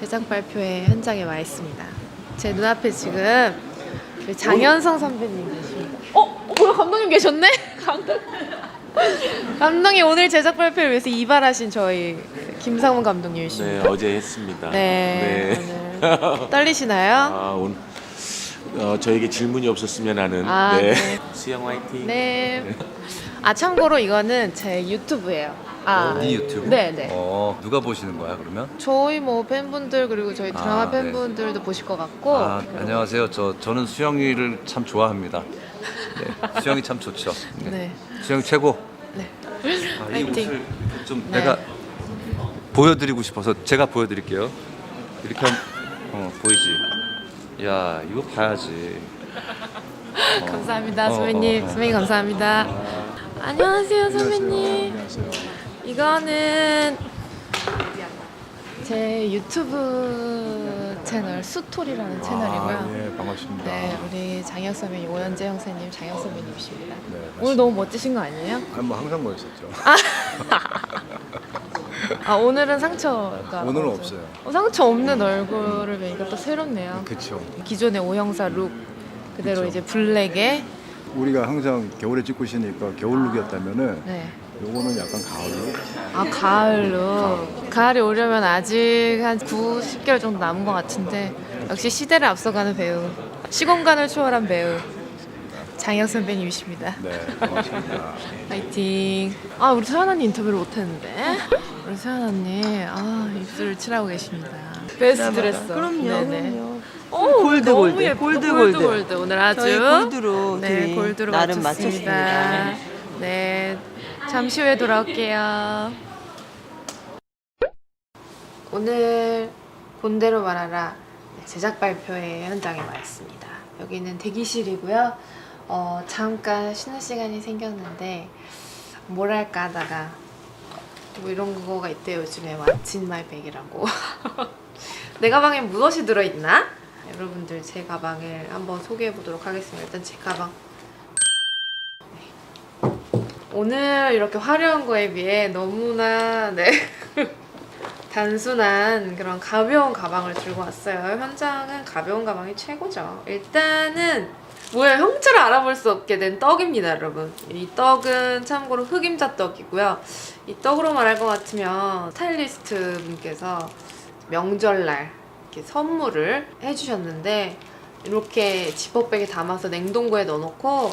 2차 제작 발표회 현장에 와 있습니다. 제 눈앞에 지금 우리 장현성 선배님 계십니다. 어? 어, 뭐야 감독님 계셨네? 감독. 감독님 오늘 제작 발표를 위해서 이발하신 저희 김상훈 감독님이십니다. 네, 어제 했습니다. 네, 네. 오늘 떨리시나요? 아, 오늘 어, 저에게 질문이 없었으면 하는 아, 네. 네. 수영 화이팅. 네. 아 참고로 이거는 제 유튜브예요. 아, 네 유튜브? 네, 네. 어, 누가 보시는 거야, 그러면? 저희 뭐 팬분들 그리고 저희 드라마 아, 네. 팬분들도 보실 것 같고. 아, 안녕하세요. 저 저는 수영이를 참 좋아합니다. 네. 수영이 참 좋죠. 네. 네. 수영이 최고. 네. 아, 이 화이팅. 옷을 좀 네. 내가 보여드리고 싶어서 제가 보여드릴게요. 이렇게 하면 어, 보이지? 야, 이거 봐야지. 어. 감사합니다, 어, 선배님. 어, 어. 선배님 감사합니다. 안녕하세요, 선배님. 이거는 제 유튜브 채널 수토리라는 채널이고요. 아, 예, 반갑습니다. 네, 우리 장혁 선배님, 오현재 형사님, 장혁 선배님이십니다. 네, 맞습니다. 오늘 너무 멋지신 거 아니에요? 아, 뭐 항상 멋있었죠. 아 오늘은 상처가 오늘은 없어요. 없어요. 어, 상처 없는 얼굴을 뵈니까 또 새롭네요. 그렇죠. 기존의 오형사 룩 그대로 그쵸. 이제 블랙에 우리가 항상 겨울에 찍고 있으니까 겨울 룩이었다면은 네. 요거는 약간 가을 룩. 아 가을 룩 가을이 오려면 아직 한 9, 10개월 정도 남은 것 같은데 역시 시대를 앞서가는 배우 시공간을 초월한 배우 장혁 선배님이십니다. 네, 반갑습니다. 파이팅. 아 우리 서연 언니 인터뷰를 못했는데 우리 서연 언니 아 입술을 칠하고 계십니다. 베스트 드레서. 그럼요, 네네. 그럼요. 오, 골드, 너무 골드, 예뻐. 골드, 골드 골드. 골드 오늘 아주 저희 골드로 네 골드로 나름 맞췄습니다. 맞췄습니다. 네 잠시 후에 돌아올게요. 오늘 본대로 말하라 제작 발표회 현장에 와 있습니다. 여기는 대기실이고요. 어, 잠깐 쉬는 시간이 생겼는데 뭐랄까 하다가 뭐 이런 거가 있대요 요즘에 my bag이라고 내 가방에 무엇이 들어있나? 여러분들 제 가방을 한번 소개해 보도록 하겠습니다 일단 제 가방 네. 오늘 이렇게 화려한 거에 비해 너무나 네. 단순한 그런 가벼운 가방을 들고 왔어요. 현장은 가벼운 가방이 최고죠. 일단은 뭐야 형체를 알아볼 수 없게 된 떡입니다 여러분. 이 떡은 참고로 흑임자 떡이고요. 이 떡으로 말할 것 같으면 스타일리스트 분께서 명절날 이렇게 선물을 해주셨는데 이렇게 지퍼백에 담아서 냉동고에 넣어놓고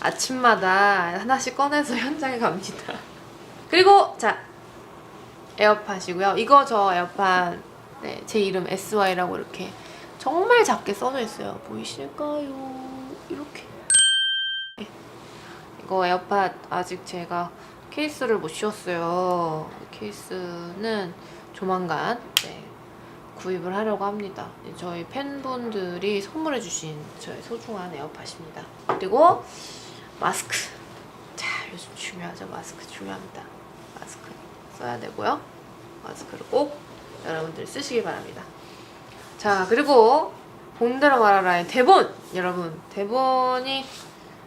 아침마다 하나씩 꺼내서 현장에 갑니다 그리고 자 에어팟이고요 이거 저 에어팟 네, 제 이름 SY라고 이렇게 정말 작게 써져 있어요 보이실까요 이렇게 네. 이거 에어팟 아직 제가 케이스를 못 씌웠어요. 케이스는 조만간 네, 구입을 하려고 합니다. 저희 팬분들이 선물해주신 저의 소중한 에어팟입니다. 그리고 마스크. 자, 요즘 중요하죠. 마스크 중요합니다. 마스크 써야 되고요. 마스크를 꼭 여러분들 쓰시기 바랍니다. 자, 그리고 본대로 말하라의 대본! 여러분, 대본이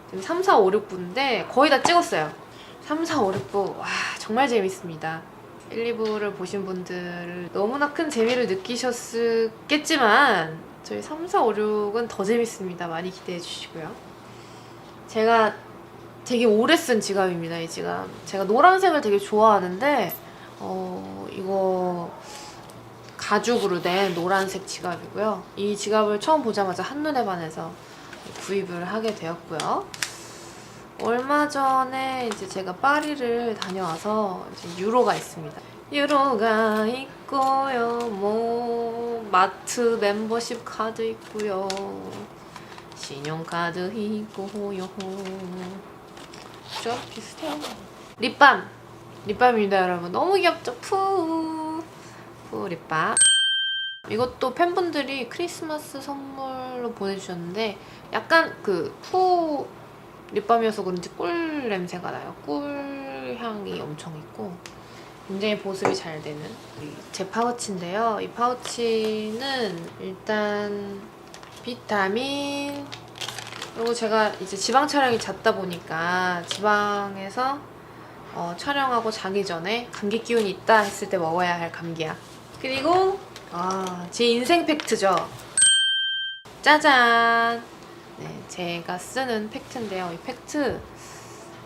지금 3, 4, 5, 6부인데 거의 다 찍었어요. 3, 4, 5, 6부 와 정말 재밌습니다. 1, 2부를 보신 분들 너무나 큰 재미를 느끼셨겠지만 저희 3, 4, 5, 6은 더 재밌습니다. 많이 기대해 주시고요. 제가 되게 오래 쓴 지갑입니다. 이 지갑. 제가 노란색을 되게 좋아하는데 어 이거 가죽으로 된 노란색 지갑이고요. 이 지갑을 처음 보자마자 한눈에 반해서 구입을 하게 되었고요. 얼마 전에 이제 제가 파리를 다녀와서 이제 유로가 있습니다. 유로가 있고요. 뭐 마트 멤버십 카드 있고요. 신용카드 있고요. 좀 비슷해요. 립밤. 립밤입니다, 여러분. 너무 귀엽죠? 푸. 푸 립밤. 이것도 팬분들이 크리스마스 선물로 보내주셨는데 약간 그 푸 립밤이어서 그런지 꿀 냄새가 나요. 꿀 향이 엄청 있고 굉장히 보습이 잘 되는 제 파우치인데요. 이 파우치는 일단 비타민 그리고 제가 이제 지방 촬영이 잦다 보니까 지방에서 어, 촬영하고 자기 전에 감기 기운이 있다 했을 때 먹어야 할 감기약 그리고 아, 제 인생 팩트죠. 짜잔. 네, 제가 쓰는 팩트인데요. 이 팩트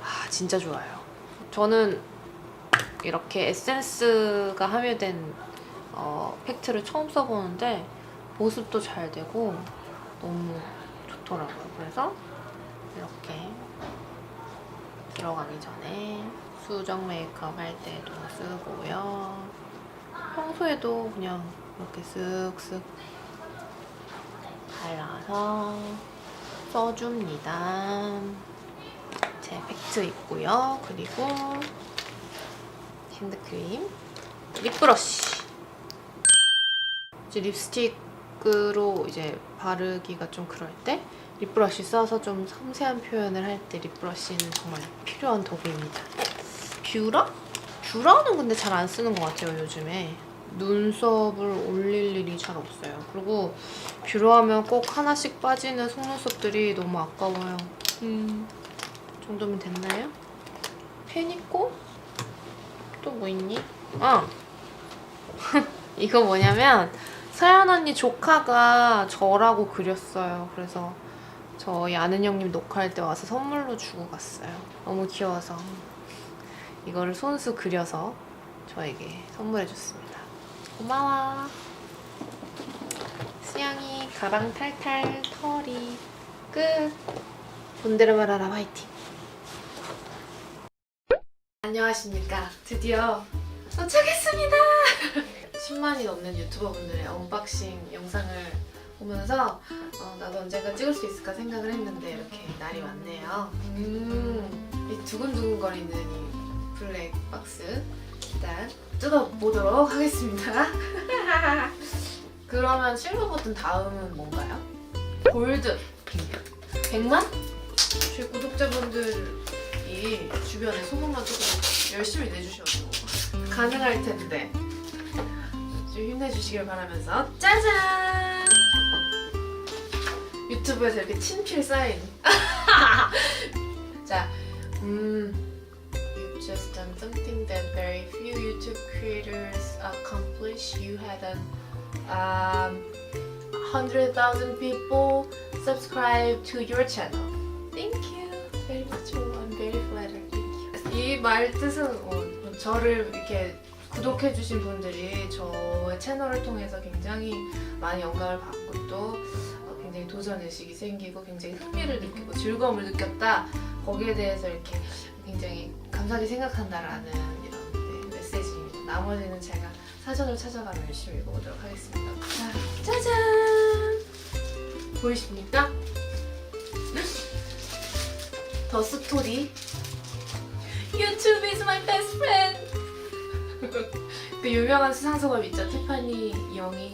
아, 진짜 좋아요. 저는 이렇게 에센스가 함유된 어, 팩트를 처음 써보는데 보습도 잘 되고 너무 좋더라고요. 그래서 이렇게 들어가기 전에 수정 메이크업 할 때도 쓰고요. 평소에도 그냥 이렇게 쓱쓱 발라서 써줍니다. 제 팩트 있고요. 그리고 핸드크림, 립브러쉬. 립스틱 으로 이제 바르기가 좀 그럴 때 립브러쉬 써서 좀 섬세한 표현을 할 때 립브러쉬는 정말 필요한 도구입니다. 뷰러? 뷰러는 근데 잘 안 쓰는 것 같아요 요즘에 눈썹을 올릴 일이 잘 없어요 그리고 뷰러 하면 꼭 하나씩 빠지는 속눈썹들이 너무 아까워요 음, 이 정도면 됐나요? 펜 있고 또 뭐 있니? 아 이거 뭐냐면 서연 언니 조카가 저라고 그렸어요 그래서 저희 아는 형님 녹화할 때 와서 선물로 주고 갔어요 너무 귀여워서 이거를 손수 그려서 저에게 선물해 줬습니다. 고마워. 수영이 가방 탈탈 털이 끝. 본대로 말하라 화이팅. 안녕하십니까. 드디어 도착했습니다. 10만이 넘는 유튜버분들의 언박싱 영상을 보면서 어, 나도 언젠가 찍을 수 있을까 생각을 했는데 이렇게 날이 왔네요. 음, 이 두근두근거리는 이 블랙 박스 일단 뜯어보도록 하겠습니다. 그러면 실버 버튼 다음은 뭔가요? 골드 100만? 저희 구독자분들이 주변에 소문만 조금 열심히 내주셔도 가능할 텐데 좀 힘내주시길 바라면서 짜잔! 유튜브에서 이렇게 친필 사인 자, 음 You've just done something that very few YouTube creators accomplish. You had an um, 100,000 people subscribe to your channel. Thank you very much. Oh, I'm very flattered. Thank you. 이 말 뜻은 어, 저를 이렇게 구독해주신 분들이 저의 채널을 통해서 굉장히 많이 영감을 받고 또 어, 굉장히 도전의식이 생기고 굉장히 흥미를 느끼고 즐거움을 느꼈다. 거기에 대해서 이렇게 굉장히 감사하게 생각한다라는 이런 네, 메시지입니다. 나머지는 제가 사전을 찾아가며 열심히 읽어보도록 하겠습니다. 자, 짜잔! 보이십니까? 더 스토리 YouTube is my best friend 그 유명한 수상소감 있죠? 티파니 영이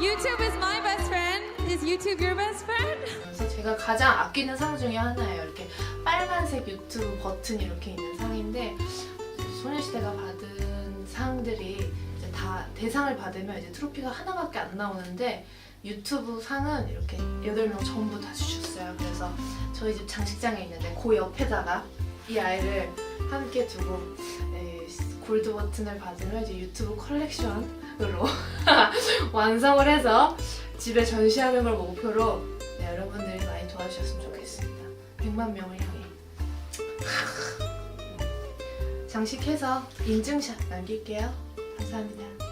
YouTube is my best friend. Is YouTube your best friend? 그래서 제가 가장 아끼는 상 중에 하나예요. 이렇게 빨간색 유튜브 버튼이 이렇게 있는 상인데 소녀시대가 받은 상들이 이제 다 대상을 받으면 이제 트로피가 하나밖에 안 나오는데 유튜브 상은 이렇게 8명 전부 다 주셨어요. 그래서 저희 집 장식장에 있는데 그 옆에다가 이 아이를 함께 두고 에, 골드 버튼을 받으면 이제 유튜브 컬렉션으로 완성을 해서 집에 전시하는 걸 목표로 네, 여러분들이 많이 도와주셨으면 좋겠습니다. 100만 명을 향해. 장식해서 인증샷 남길게요. 감사합니다.